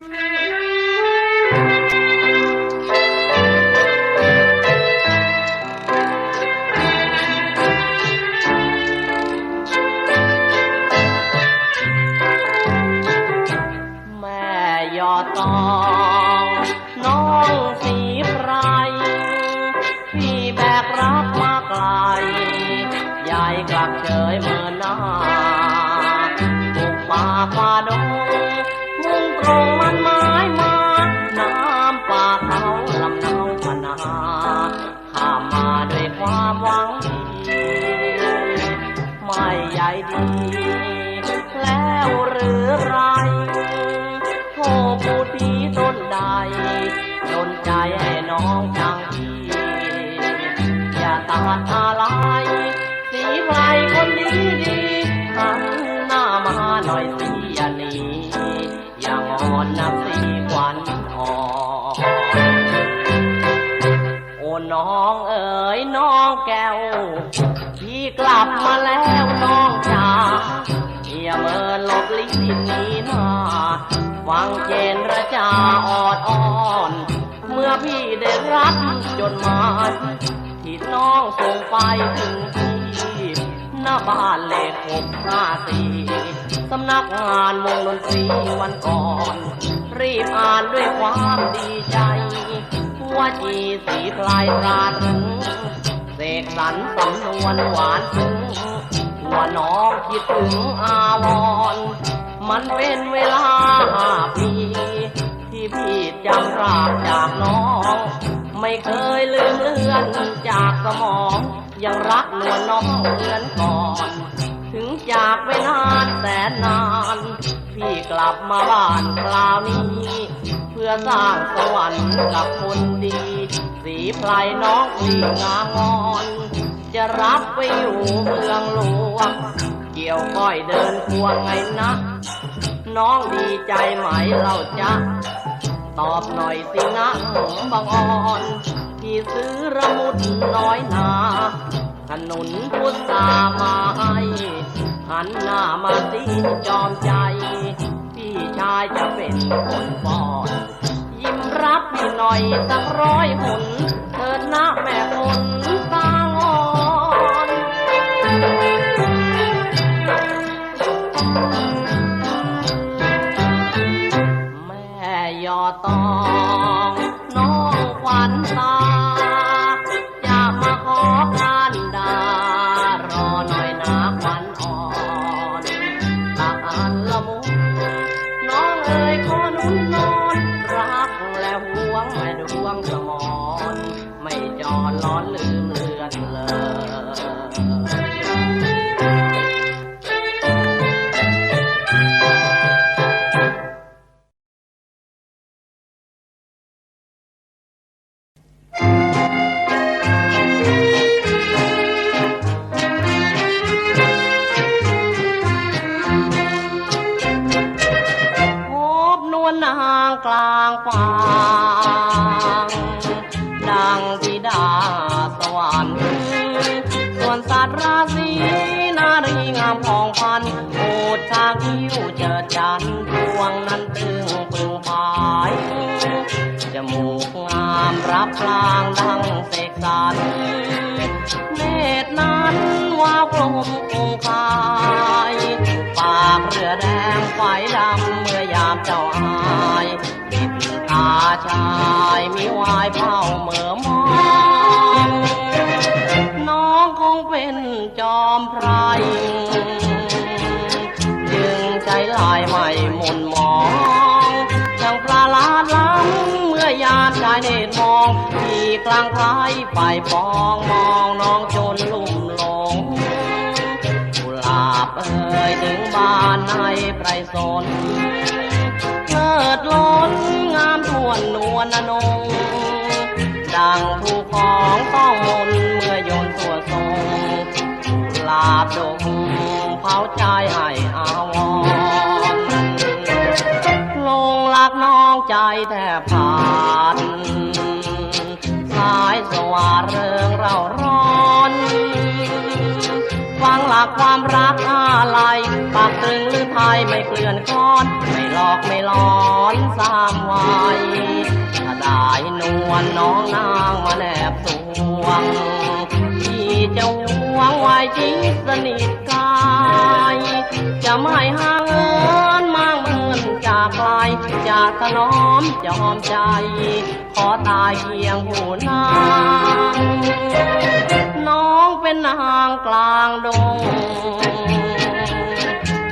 แรือไรโทษพูดผีต้นใดโดนใจให้น้องจังทีอย่าตัดอะไรสีไพรคนดีดีหันหน้ามาหน่อยสิอย่าหนีอย่างอ่อนนับสีควันอ่อนโอ้น้องเอ๋ยน้องแก้ว พี่กลับมาแล้วน้องจ๋า อย่าเมินหลบลิ้นหนีนาฟังเจนระจาออดอ่อน เมื่อพี่ได้รับจดหมายที่น้องส่งไปถึงที่หน้าบ้านเลขหกห้าสี่สำนักงานวงดนตรีวันก่อน รีบอ่านด้วยความดีใจ ว่าจีสีคลายราตรึงเสกสรรสำนวนหวานซึ้ง ว่าน้องคิดถึงอาวรมันเป็นเวลาห้าปี ที่พี่จำรากจากน้อง ไม่เคยลืมเลือนจากสมอง ยังรักนวลน้องเหมือนก่อน ถึงจากไปนานแสนนาน พี่กลับมาบ้านคราวนี้ เพื่อสร้างสวรรค์กับคนดี สีไพรน้องสีงามงอน จะรับไปอยู่เมืองหลวง เกี่ยวก้อยเดินควงไงนะ น้องดีใจไหมเราจะตอบหน่อยสินะบางอ่อนที่ซื้อระมุดน้อยนาขนุนพุทธามาให้หันหน้ามาสิจอมใจ พี่ชายจะเป็นคนปอนยิ้มรับพี่หน่อยสักร้อยหนเถิดนะแม่คนตางอน จันทร์ดวงนั้นตึงปึงพายจมูกงามรับพลางดังเสกสรรเนตรนั้นวาวกลมคงคาย ปากเรือแดงไฟดำเมื่อยามเจ้าอายปิดตาชายมีวายเฝ้า องที่กลางไพรไปปองมองน้องจนลุ่มหลงกุหลาบเอ่ยถึงบ้านในไพรสนเลิศล้นงามทวนนวลอนงดังผู้ของต้องมนเมื่อโยนตัวทรงกุหลาบดงเผาใจให้อาวรลงรักน้องใจแทบขาดาร้อนฟังหลักความรักอะไรปากตรึงหรือไทยไม่เกลื่อนคลอน ไม่หลอกไม่หลอนสาามไว้ถ้าได้นวลน้องนางมาแนบสวงที่จะหวงไว้ชิดสนิทกาย จะไม่ห่ จะถนอมจอมใจ ขอตายเพียงผู้นางน้องเป็นนางกลางดง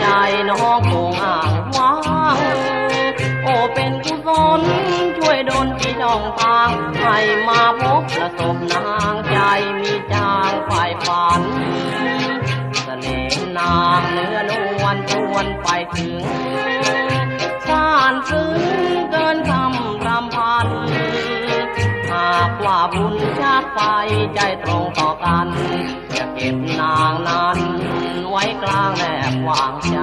ใจน้องคงอ่างว่างโอ้เป็นกุศลช่วยดลที่ช่องทางให้มาพบประสบนางใจมีจางฝ่ายฝันเสน่ห์นางเนื้อนวลชวนไปถึง ซึ้งเกินคำรำพัน หากว่าบุญชาติไปใจตรงต่อกัน จะเก็บนางนั้น ไว้กลางแนบวางใจ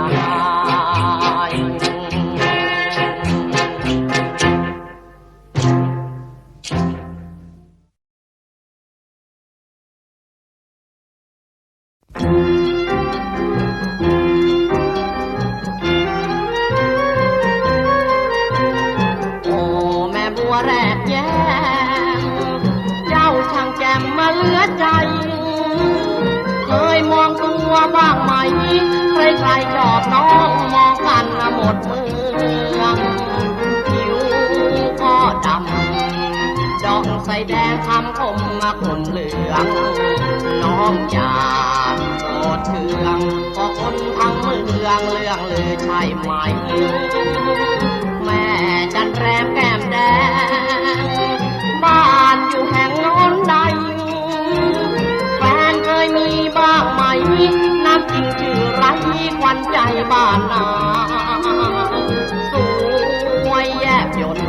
วบ้างไหมใครใครๆชอบน้องมองกันหมดเมืองผิวก็ดำดอกใส่แดงทำคมมาคนเหลือง น้องจากโอดเทืองก็คนทั้งเมืองเรื่องลือใช่ไหม แม่จันแรมแก้มแดง จริงชื่อไรควันใจบ้านนาสวยแยบยน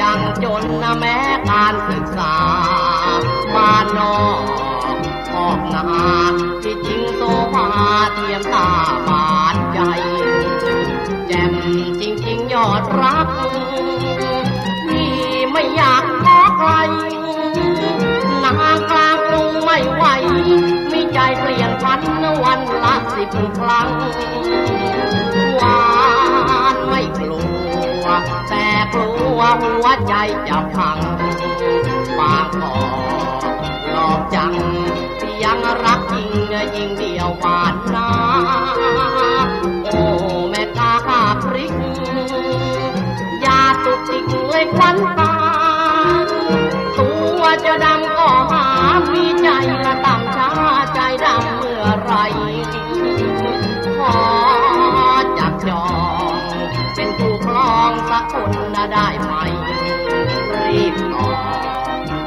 ยังจนนะแม้การศึกษาบ้านนอกออกนาที่จริงโซฟาเทียมตาบานใจแจ่มจริงๆยอดรัก สิบครั้งหวานไม่กลัว แต่กลัวหัวใจจะพังบางกอหลอกจังยังรักจริงยิ่งเดียวหวานนาโอ้แม่กาข้าพริกยาตุกติกเลยควันตา ผู้ครองสักคนนะได้ไหม รีบตอบ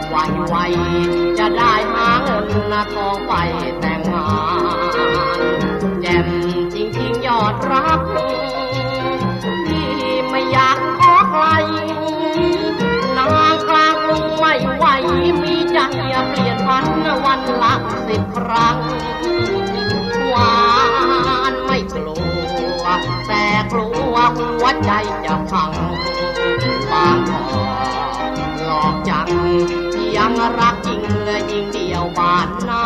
ไวไวๆจะได้หาเงินนะทองไปแต่งงานแจ่มจริงๆยอดรักที่ไม่อยากขอใครนางกลางกรุงไม่ไหวมีใจเปลี่ยนพันวันละสิบครั้งหวานไม่กลัวแต่กลัว หัวใจจะพังบางขอหลอกจังยังรักจริงยิ่งเดียวบาดนา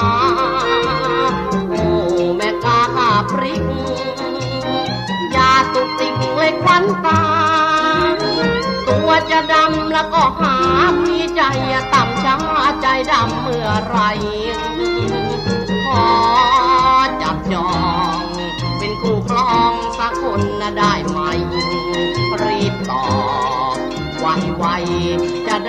โอ้แม่กาข้าพริกยาตุกติกเลยควันตา ตัวจะดำแล้วก็หามีใจต่ำช้าใจดำเมื่อไรขอจับจอง คู่ครองสักคนนะได้ไหม รีบตอบไวๆจะได้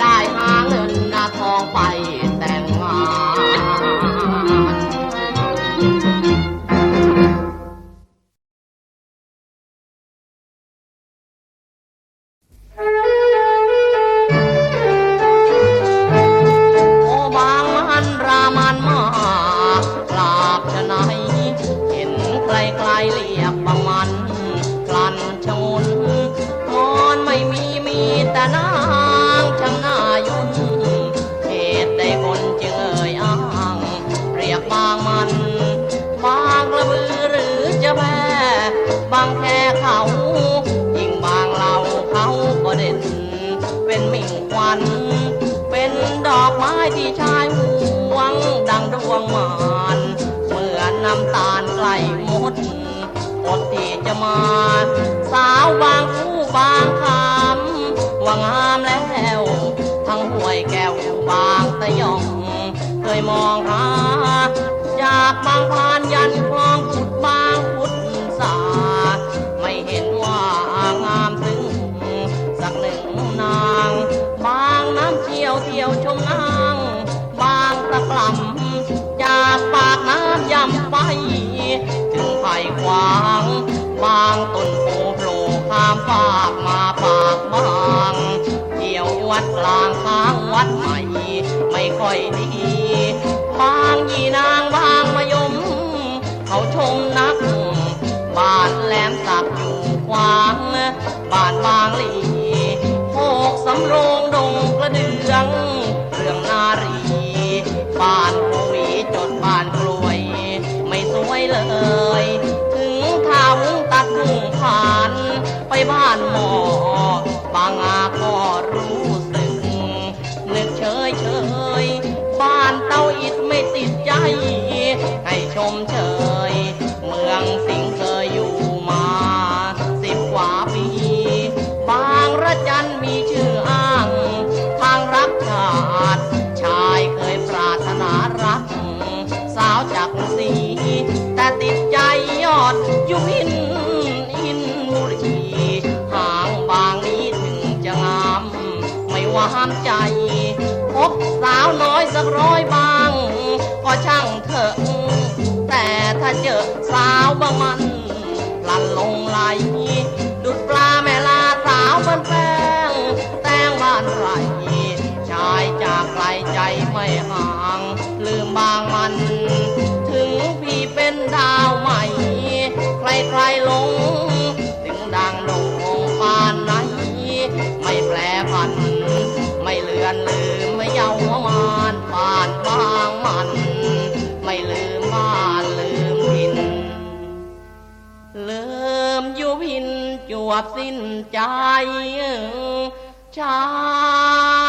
มา สาวบางคู่บางคำว่างามแล้วทั้งห้วยแก้วบางตะยอง เคยมองหา จากบางพานยันคลองขุดางต้นโพโผล่ข้ามปากมาปากบางเที่ยววัดกลางค้างวัดใหม่ไม่ค่อยดีบางยีนางบาง สักร้อยบางก็ช่างเถอะ แต่ถ้าเจอสาวบางมัน ลันลงไหล สิ้นใจชา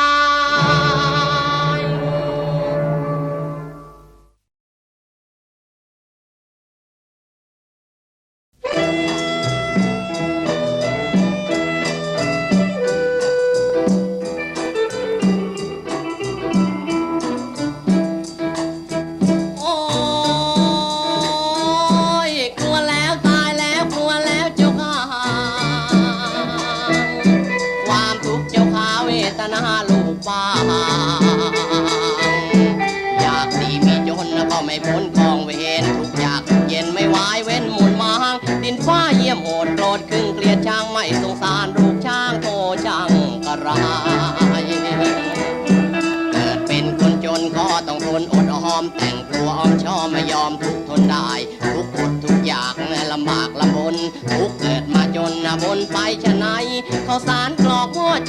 ขาเวทนาลูกบ้างอยากดีมีจนก็ไม่พ้นกองเวรทุกอยากเย็นไม่ไหวเว้นหมุนมางดินฟ้าเยี่ยมโหดโกรธครึ่งเกลียดช่างไม่สงสารลูกช่างโทช่างกระไรเกิดเป็นคนจนก็ต้องทนอดออมแต่งตัวอ้อมชอมไม่ยอมทุกทนได้ ทุกอดทุกอย่างลำบากลำบนทุกเกิดมาจนนะบนไปชะไหนเขาสาร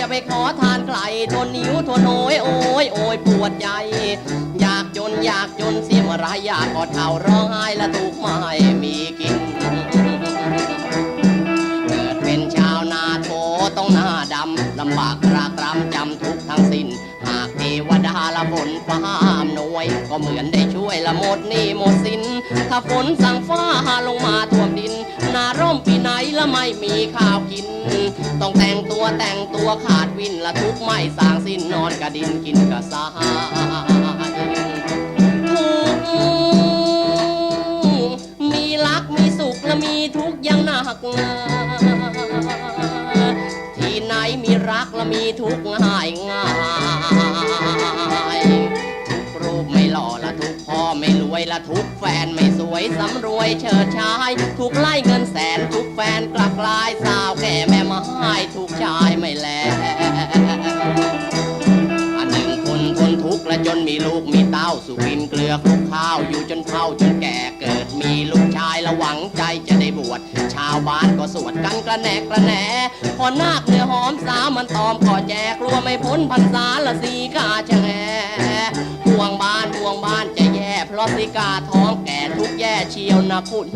จะไปขอทานใครทนนิ้วทนโอยโอยโอยปวดใจ อยากจนอยากจนเสียมไรอยากกอดเข่าร้องไห้และทุกข์ไม่มีกิน เกิดเป็นชาวนาโถต้องหน้าดำลำบากรากรำจำทุกทั้งสิ้น หากเทวดาละบนฟ้าหน่วย ก็เหมือนได้ช่วยละหมดนี่หมดสิน ถ้าฝนสั่งฟ้าลงมาท่วมดิน นาร่มปีไหนละไม่มีข้าวกิน ต้องแต่งตัวแต่งตัวขาดวินละทุกไม่สางสิ้นนอนกระดินกินกระสายทุกมีรักมีสุขและมีทุกอย่างหนักหนาที่ไหนมีรักและมีทุกข์ง่ายง่าย สวยสำรวยเฉิดชายทุกไล่เงินแสนทุกแฟนกลับกลายสาวแก่แม่ไม้ทุกชายไม่แลอันหนึ่งคนทนทุกข์และจนมีลูกมีเต้าสุกินเกลือคลุกข้าวอยู่จนเฒ่าจนแก่เกิดมีลูกชายละหวังใจจะได้บวชชาวบ้านก็สวดกันกระแนกกระแหนพอนาคเนื้อหอมสามันตอมขอแจกลัวไม่พ้นพรรษาละสีกาชะแงห่วงบ้านห่วงบ้านแย่เพ รอสิกาท้องแก่ทุกแย่เชียวนะคุณ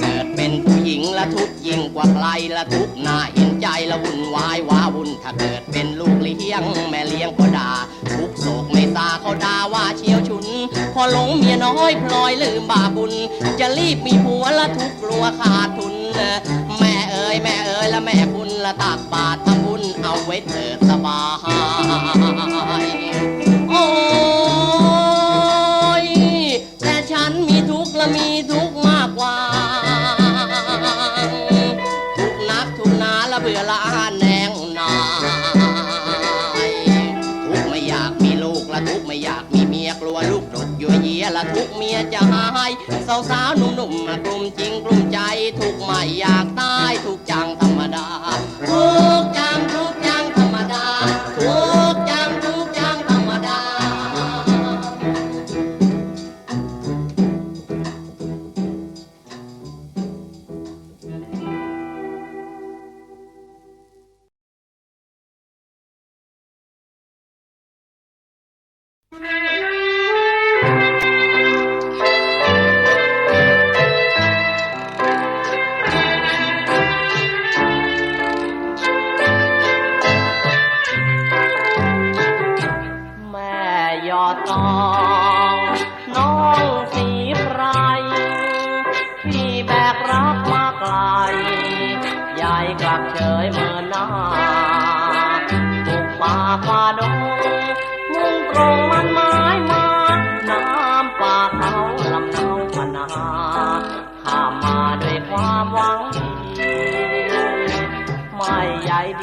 เกิดเป็นผู้หญิงละทุกยิ่งกว่าใครละทุกนาเห็นใจละวุ่นวายว้าวุ่น ถ้าเกิดเป็นลูกเลี้ยง แม่เลี้ยงก็ด่า ทุกโศกไม่ตาเขาด่าว่าเชียวชุน พอหลงเมียน้อยพลอยลืมบาบุญ จะรีบมีผัวละทุกกลัวขาดทุน แม่เอ๋ยแม่เอ๋ยละแม่บุญละตักบาตรทำบุญเอาไว้เถิดสบาย สาวสาวหนุ่มๆกลุ่มจริงกลุ่มใจทุกไม่อยากตาย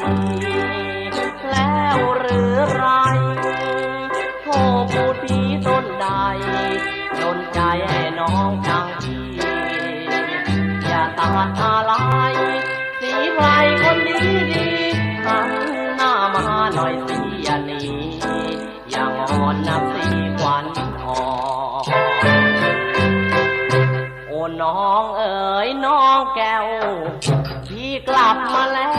ดี แล้วหรือไรโทผู้ผีต้นใดดนใจให้น้องจังทีอย่าตาดอะไรสีไรคนดีดีหันหน้ามาหน่อยสิอย่านีอย่างอ่อนนับสีควัญอ่อนโอ้น้องเอ๋ยน้องแก้วพี่กลับมาแล้ว